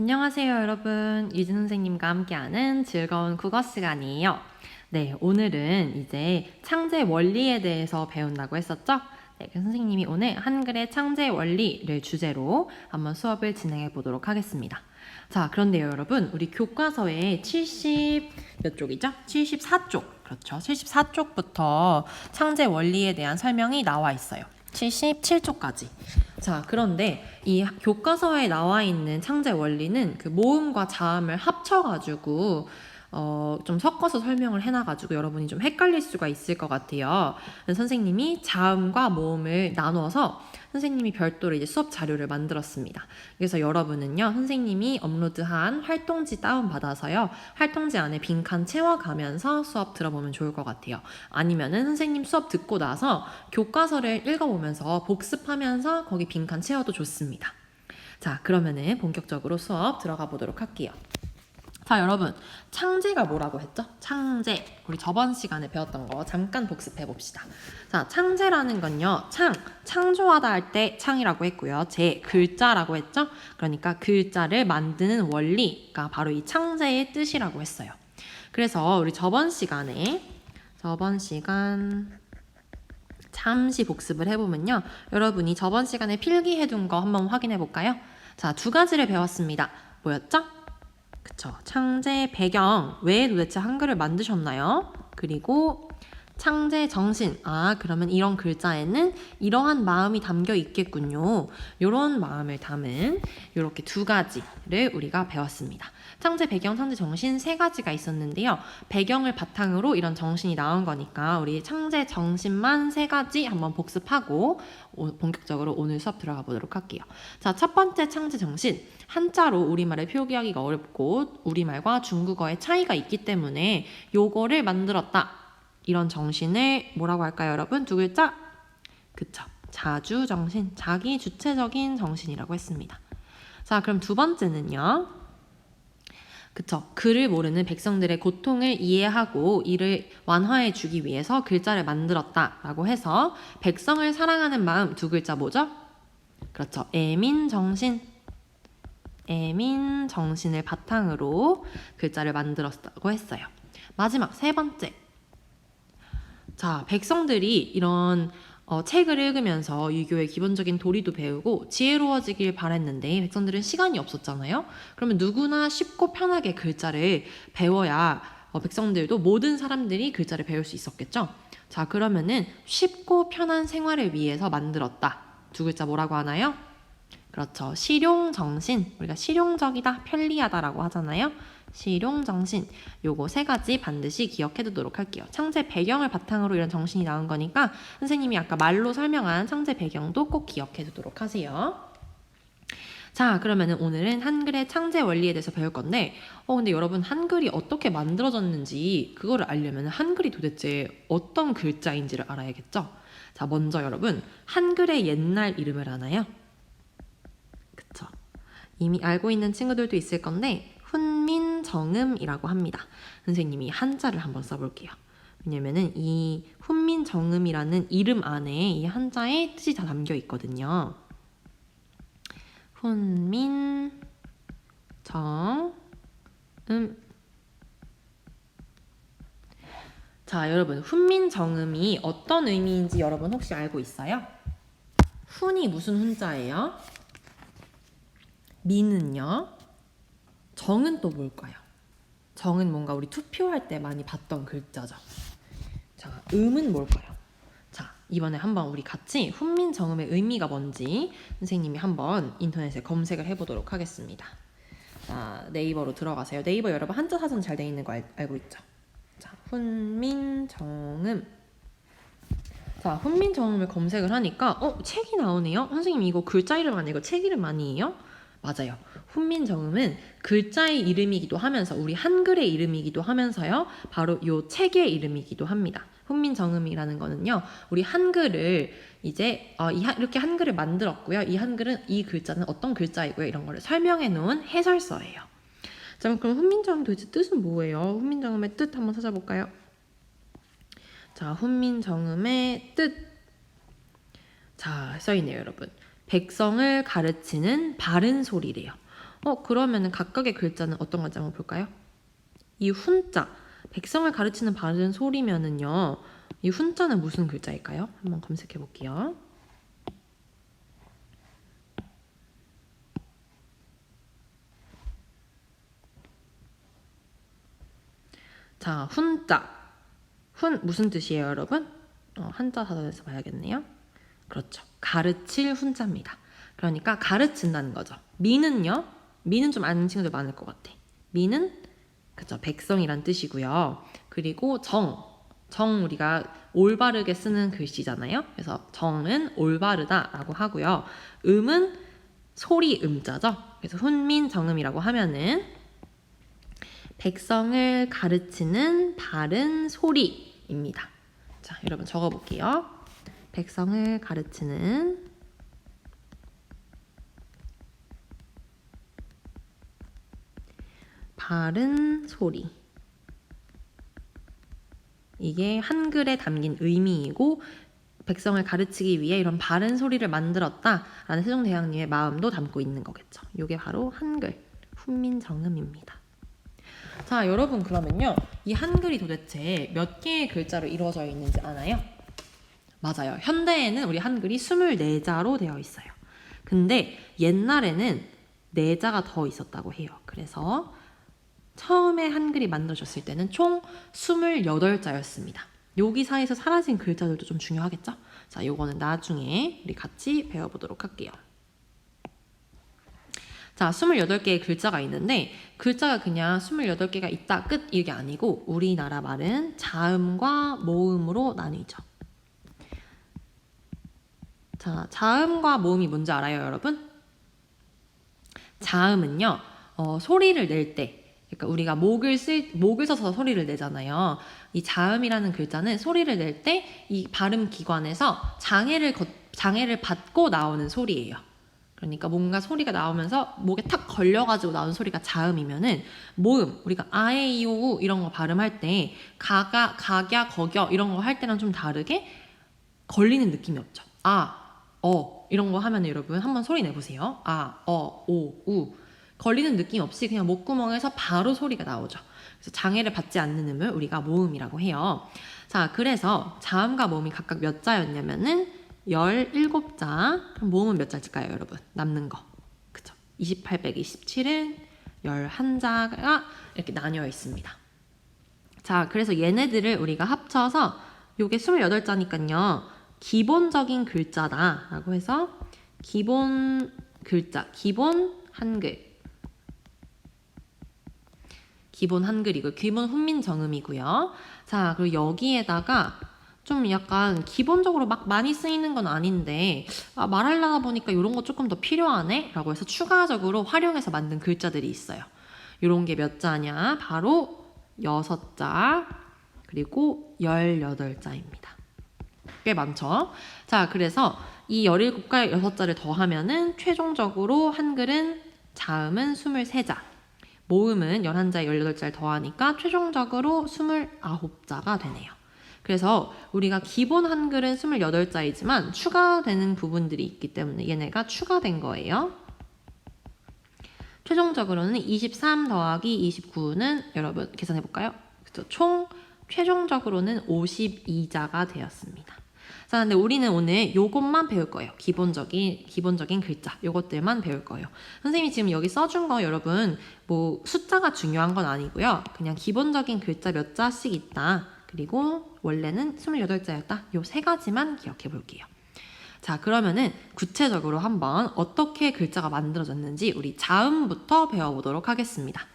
안녕하세요, 여러분. 유진 선생님과 함께하는 즐거운 국어 시간이에요. 네, 오늘은 이제 창제 원리에 대해서 배운다고 했었죠? 네, 그래서 선생님이 오늘 한글의 창제 원리를 주제로 한번 수업을 진행해 보도록 하겠습니다. 자, 그런데요, 여러분. 우리 교과서에 70 몇 쪽이죠? 74쪽. 그렇죠. 74쪽부터 창제 원리에 대한 설명이 나와 있어요. 77쪽까지. 자, 그런데 이 교과서에 나와 있는 창제 원리는 그 모음과 자음을 합쳐가지고 어, 좀 섞어서 설명을 해놔가지고 여러분이 좀 헷갈릴 수가 있을 것 같아요. 선생님이 자음과 모음을 나눠서 선생님이 별도로 이제 수업 자료를 만들었습니다. 그래서 여러분은요, 선생님이 업로드한 활동지 다운받아서요, 활동지 안에 빈칸 채워가면서 수업 들어보면 좋을 것 같아요. 아니면은 선생님 수업 듣고 나서 교과서를 읽어보면서 복습하면서 거기 빈칸 채워도 좋습니다. 자, 그러면은 본격적으로 수업 들어가 보도록 할게요. 자, 여러분. 창제가 뭐라고 했죠? 창제. 우리 저번 시간에 배웠던 거 잠깐 복습해 봅시다. 자, 창제라는 건요. 창, 창조하다 할 때 창이라고 했고요. 제, 글자라고 했죠? 그러니까 글자를 만드는 원리가 바로 이 창제의 뜻이라고 했어요. 그래서 우리 저번 시간에 저번 시간 잠시 복습을 해보면요. 여러분이 저번 시간에 필기해둔 거 한번 확인해 볼까요? 자, 두 가지를 배웠습니다. 뭐였죠? 그쵸. 창제 배경. 왜 도대체 한글을 만드셨나요? 그리고 창제 정신. 아, 그러면 이런 글자에는 이러한 마음이 담겨 있겠군요. 이런 마음을 담은 이렇게 두 가지를 우리가 배웠습니다. 창제 배경, 창제 정신 세 가지가 있었는데요. 배경을 바탕으로 이런 정신이 나온 거니까 우리 창제 정신만 세 가지 한번 복습하고 오- 본격적으로 오늘 수업 들어가 보도록 할게요. 자, 첫 번째 창제 정신. 한자로 우리말을 표기하기가 어렵고 우리말과 중국어의 차이가 있기 때문에 요거를 만들었다. 이런 정신을 뭐라고 할까요, 여러분? 두 글자? 그쵸. 자주 정신, 자기 주체적인 정신이라고 했습니다. 자, 그럼 두 번째는요. 그쵸. 글을 모르는 백성들의 고통을 이해하고 이를 완화해 주기 위해서 글자를 만들었다 라고 해서 백성을 사랑하는 마음 두 글자 뭐죠? 그렇죠. 애민 정신. 애민 정신을 바탕으로 글자를 만들었다고 했어요. 마지막 세 번째. 자, 백성들이 이런 어, 책을 읽으면서 유교의 기본적인 도리도 배우고 지혜로워지길 바랬는데 백성들은 시간이 없었잖아요. 그러면 누구나 쉽고 편하게 글자를 배워야 어, 백성들도 모든 사람들이 글자를 배울 수 있었겠죠. 자, 그러면은 쉽고 편한 생활을 위해서 만들었다. 두 글자 뭐라고 하나요? 그렇죠. 실용 정신. 우리가 실용적이다, 편리하다라고 하잖아요. 실용 정신. 요거 세 가지 반드시 기억해 두도록 할게요. 창제 배경을 바탕으로 이런 정신이 나온 거니까 선생님이 아까 말로 설명한 창제 배경도 꼭 기억해 두도록 하세요. 자, 그러면은 오늘은 한글의 창제 원리에 대해서 배울 건데, 어, 근데 여러분 한글이 어떻게 만들어졌는지 그거를 알려면 한글이 도대체 어떤 글자인지를 알아야겠죠? 자, 먼저 여러분, 한글의 옛날 이름을 아나요? 그쵸. 이미 알고 있는 친구들도 있을 건데, 훈민정음이라고 합니다. 선생님이 한자를 한번 써볼게요. 왜냐면은 이 훈민정음이라는 이름 안에 이 한자의 뜻이 다 담겨 있거든요. 훈민 정음 자, 여러분, 훈민정음이 어떤 의미인지 여러분 혹시 알고 있어요? 훈이 무슨 훈자예요? 민은요? 정은 또 뭘까요? 정은 뭔가 우리 투표할 때 많이 봤던 글자죠. 자, 음은 뭘까요? 자, 이번에 한번 우리 같이 훈민 정음의 의미가 뭔지 선생님이 한번 인터넷에 검색을 해보도록 하겠습니다. 자, 네이버로 들어가세요. 네이버 여러분 한자 사전 잘 돼 있는 거 알, 알고 있죠? 자, 훈민 정음. 자, 훈민 정음을 검색을 하니까 어 책이 나오네요. 선생님 이거 글자 이름 아니고 책 이름 아니에요? 맞아요. 훈민정음은 글자의 이름이기도 하면서 우리 한글의 이름이기도 하면서요. 바로 요 책의 이름이기도 합니다. 훈민정음이라는 거는요. 우리 한글을 이제 어, 이 하- 이렇게 한글을 만들었고요. 이 한글은 이 글자는 어떤 글자이고요. 이런 거를 설명해 놓은 해설서예요. 자, 그럼 훈민정음 도대체 뜻은 뭐예요? 훈민정음의 뜻 한번 찾아볼까요? 자, 훈민정음의 뜻. 자, 써 있네요, 여러분. 백성을 가르치는 바른 소리래요. 어, 그러면은 각각의 글자는 어떤 건지 한번 볼까요? 이 훈자, 백성을 가르치는 바른 소리면은요, 이 훈자는 무슨 글자일까요? 한번 검색해 볼게요. 자, 훈자. 훈 무슨 뜻이에요, 여러분? 어, 한자 사전에서 봐야겠네요. 그렇죠. 가르칠 훈자입니다. 그러니까 가르친다는 거죠. 미는요. 미는 좀 아는 친구들 많을 것 같아. 미는 그죠. 백성이란 뜻이고요. 그리고 정. 정 우리가 올바르게 쓰는 글씨잖아요. 그래서 정은 올바르다라고 하고요. 음은 소리 음자죠. 그래서 훈민 정음이라고 하면은 백성을 가르치는 바른 소리입니다. 자, 여러분 적어 볼게요. 백성을 가르치는 바른 소리. 이게 한글에 담긴 의미이고 백성을 가르치기 위해 이런 바른 소리를 만들었다라는 세종대왕님의 마음도 담고 있는 거겠죠. 이게 바로 한글 훈민정음입니다. 자, 여러분 그러면요. 이 한글이 도대체 몇 개의 글자로 이루어져 있는지 아나요? 맞아요. 현대에는 우리 한글이 24자로 되어 있어요. 근데 옛날에는 4자가 더 있었다고 해요. 그래서 처음에 한글이 만들어졌을 때는 총 28자였습니다. 여기 사이에서 사라진 글자들도 좀 중요하겠죠? 자, 요거는 나중에 우리 같이 배워보도록 할게요. 자, 28개의 글자가 있는데 글자가 그냥 28개가 있다 끝 이게 아니고 우리나라 말은 자음과 모음으로 나뉘죠. 자, 자음과 모음이 뭔지 알아요, 여러분? 자음은요, 어, 소리를 낼 때, 그러니까 우리가 목을 쓸, 목을 써서 소리를 내잖아요. 이 자음이라는 글자는 소리를 낼 때 이 발음 기관에서 장애를, 거, 장애를 받고 나오는 소리예요. 그러니까 뭔가 소리가 나오면서 목에 탁 걸려가지고 나오는 소리가 자음이면은 모음 우리가 아에이오우 이런 거 발음할 때 가가 가갸 거겨 이런 거 할 때랑 좀 다르게 걸리는 느낌이 없죠. 아, 어 이런 거 하면 여러분 한번 소리 내보세요. 아, 어, 오, 우 걸리는 느낌 없이 그냥 목구멍에서 바로 소리가 나오죠. 그래서 장애를 받지 않는 음을 우리가 모음이라고 해요. 자, 그래서 자음과 모음이 각각 몇 자였냐면은 17자. 그럼 모음은 몇 자일까요, 여러분? 남는 거. 그쵸? 28 빼기 27은 11자가 이렇게 나뉘어 있습니다. 자, 그래서 얘네들을 우리가 합쳐서 요게 28자니까요. 기본적인 글자다라고 해서 기본 글자, 기본 한글. 기본 한글이고 기본 훈민 정음이고요. 자, 그리고 여기에다가 좀 약간 기본적으로 막 많이 쓰이는 건 아닌데 아, 말하려다 보니까 이런 거 조금 더 필요하네 라고 해서 추가적으로 활용해서 만든 글자들이 있어요. 이런 게 몇 자냐? 바로 여섯 자 그리고 열여덟 자입니다. 꽤 많죠? 자, 그래서 이 17과 6자를 더하면은 최종적으로 한글은 자음은 23자, 모음은 11자, 18자를 더하니까 최종적으로 29자가 되네요. 그래서 우리가 기본 한글은 28자이지만 추가되는 부분들이 있기 때문에 얘네가 추가된 거예요. 최종적으로는 23 더하기 29는 여러분 계산해 볼까요? 그쵸? 총 최종적으로는 52자가 되었습니다. 자, 근데 우리는 오늘 요것만 배울 거예요. 기본적인 기본적인 글자 요것들만 배울 거예요. 선생님이 지금 여기 써준 거 여러분 뭐 숫자가 중요한 건 아니고요. 그냥 기본적인 글자 몇 자씩 있다. 그리고 원래는 28자였다. 요 세 가지만 기억해 볼게요. 자, 그러면은 구체적으로 한번 어떻게 글자가 만들어졌는지 우리 자음부터 배워보도록 하겠습니다.